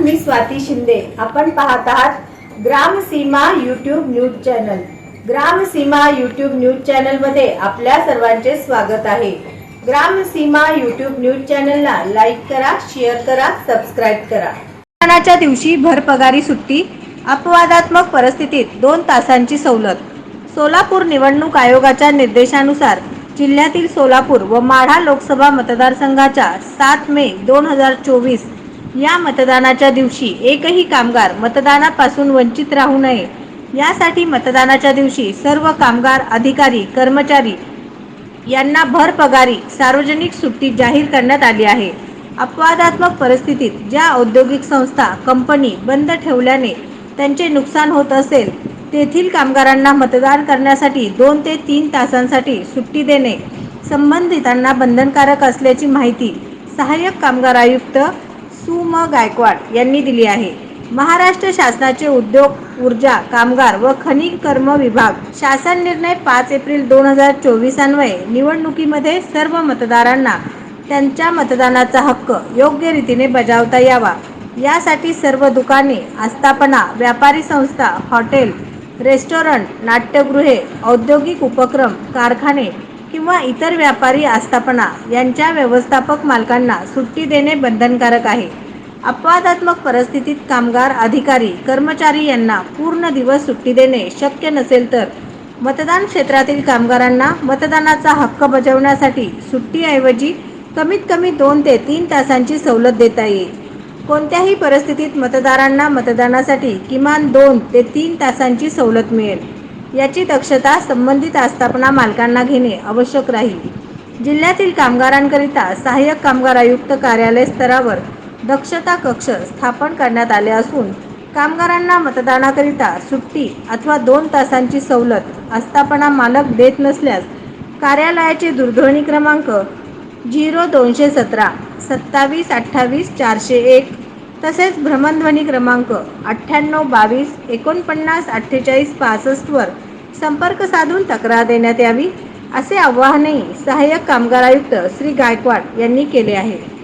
मी स्वाती शिंदे. आपण पाहत आहात Gramseema YouTube news channel. Gram Seema YouTube news चॅनलमध्ये आपल्या सर्वांचे स्वागत आहे. ग्रामसीमा यूट्यूब न्यूज चॅनलला लाईक करा शेअर करा सबस्क्राईब करा. सणाच्या दिवशी भरपगारी सुट्टी अपवादात्मक परिस्थितीत दोन तासांची सवलत. सोलापूर निवडणूक आयोगाच्या निर्देशानुसार जिल्ह्यातील सोलापूर व माढा लोकसभा मतदारसंघाच्या सात मे दोन हजार चोवीस या मतदानाच्या दिवशी एकही कामगार मतदानापासून वंचित राहू नये. यासाठी मतदानाच्या दिवशी सर्व कामगार अधिकारी कर्मचारी यांना भर पगारी सार्वजनिक सुट्टी जाहीर करण्यात आली आहे. अपवादात्मक परिस्थितीत ज्या औद्योगिक संस्था कंपनी बंद ठेवल्याने त्यांचे नुकसान होत असेल तेथील कामगारांना मतदान करण्यासाठी दोन ते तीन तासांसाठी सुट्टी देणे संबंधितांना बंधनकारक असल्याची माहिती सहाय्यक कामगार आयुक्त सु म गायकवाड यांनी दिली आहे. महाराष्ट्र शासनाचे उद्योग ऊर्जा कामगार व खनिज कर्म विभाग शासन निर्णय पाच एप्रिल दोन हजार चोवीस अन्वये निवडणुकीमध्ये सर्व मतदारांना त्यांच्या मतदानाचा हक्क योग्य रीतीने बजावता यावा. यासाठी सर्व दुकाने आस्थापना व्यापारी संस्था हॉटेल रेस्टॉरंट नाट्यगृहे औद्योगिक उपक्रम कारखाने किंवा इतर व्यापारी आस्थापना यांच्या व्यवस्थापक मालकांना सुट्टी देणे बंधनकारक आहे. अपवादात्मक परिस्थितीत कामगार अधिकारी कर्मचारी यांना पूर्ण दिवस सुट्टी देणे शक्य नसेल तर मतदान क्षेत्रातील कामगारांना मतदानाचा हक्क बजावण्यासाठी सुट्टीऐवजी कमीत कमी दोन ते तीन तासांची सवलत देता येईल. कोणत्याही परिस्थितीत मतदारांना मतदानासाठी किमान दोन ते तीन तासांची सवलत मिळेल. याची दक्षता संबंधित आस्थापना मालकांना घेणे आवश्यक राहील. जिल्ह्यातील कामगारांकरिता सहाय्यक कामगार आयुक्त कार्यालय स्तरावर दक्षता कक्ष स्थापन करण्यात आले असून कामगारांना मतदानाकरिता सुट्टी अथवा दोन तासांची सवलत आस्थापना मालक देत नसल्यास कार्यालयाचे दूरध्वनी क्रमांक झिरो दोनशे सतरा सत्तावीस अठ्ठावीस चारशे एक तसेच भ्रमणध्वनी क्रमांक अठ्ठ्याण्णव बावीस एकोणपन्नास अठ्ठेचाळीस पासष्टवर संपर्क साधून तक्रार देण्यात यावी असे आवाहनही सहाय्यक कामगार आयुक्त श्री गायकवाड यांनी केले आहे.